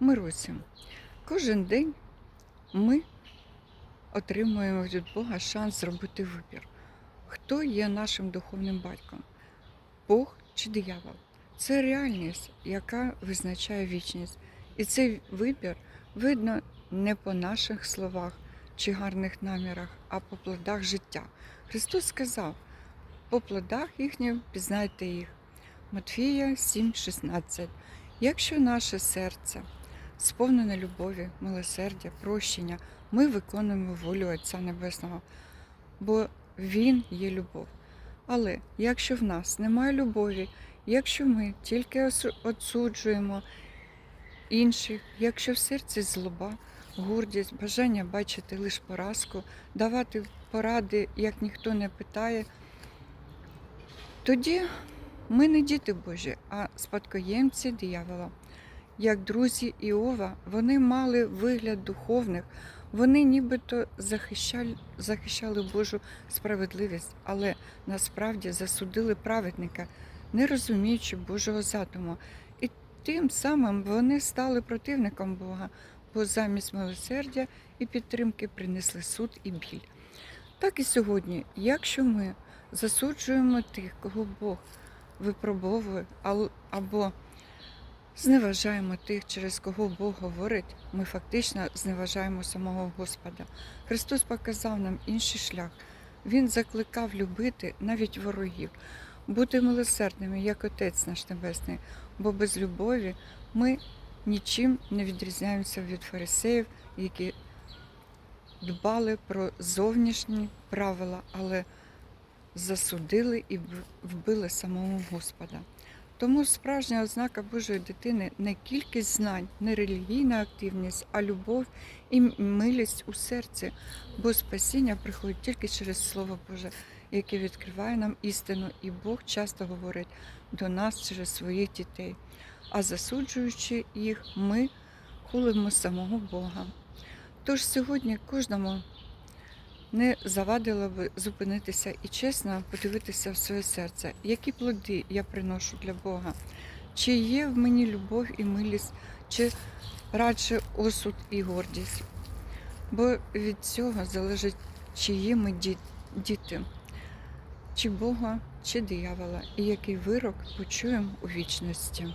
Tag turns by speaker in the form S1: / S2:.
S1: Мирусі, кожен день ми отримуємо від Бога шанс зробити вибір. Хто є нашим духовним батьком? Бог чи диявол? Це реальність, яка визначає вічність. І цей вибір видно не по наших словах чи гарних намірах, а по плодах життя. Христос сказав: по плодах їхнім пізнайте їх. Матфія 7,16. Якщо наше серце сповнене любові, милосердя, прощення, ми виконуємо волю Отця Небесного, бо Він є любов. Але якщо в нас немає любові, якщо ми тільки осуджуємо інших, якщо в серці злоба, гордість, бажання бачити лише поразку, давати поради, як ніхто не питає, тоді ми не діти Божі, а спадкоємці диявола. Як друзі Іова, вони мали вигляд духовних, вони нібито захищали, захищали Божу справедливість, але насправді засудили праведника, не розуміючи Божого задуму. І тим самим вони стали противником Бога, бо замість милосердя і підтримки принесли суд і біль. Так і сьогодні, якщо ми засуджуємо тих, кого Бог випробовує, або зневажаємо тих, через кого Бог говорить, ми фактично зневажаємо самого Господа. Христос показав нам інший шлях. Він закликав любити навіть ворогів, бути милосердними, як Отець наш Небесний, бо без любові ми нічим не відрізняємося від фарисеїв, які дбали про зовнішні правила, але засудили і вбили самого Господа. Тому справжня ознака Божої дитини не кількість знань, не релігійна активність, а любов і милість у серці, бо спасіння приходить тільки через Слово Боже, яке відкриває нам істину, і Бог часто говорить до нас через своїх дітей. А засуджуючи їх, ми хулимо самого Бога. Тож сьогодні кожному не завадило би зупинитися і чесно подивитися в своє серце, які плоди я приношу для Бога, чи є в мені любов і милість, чи радше осуд і гордість. Бо від цього залежить, чиї ми діти, чи Бога, чи диявола, і який вирок почуємо у вічності.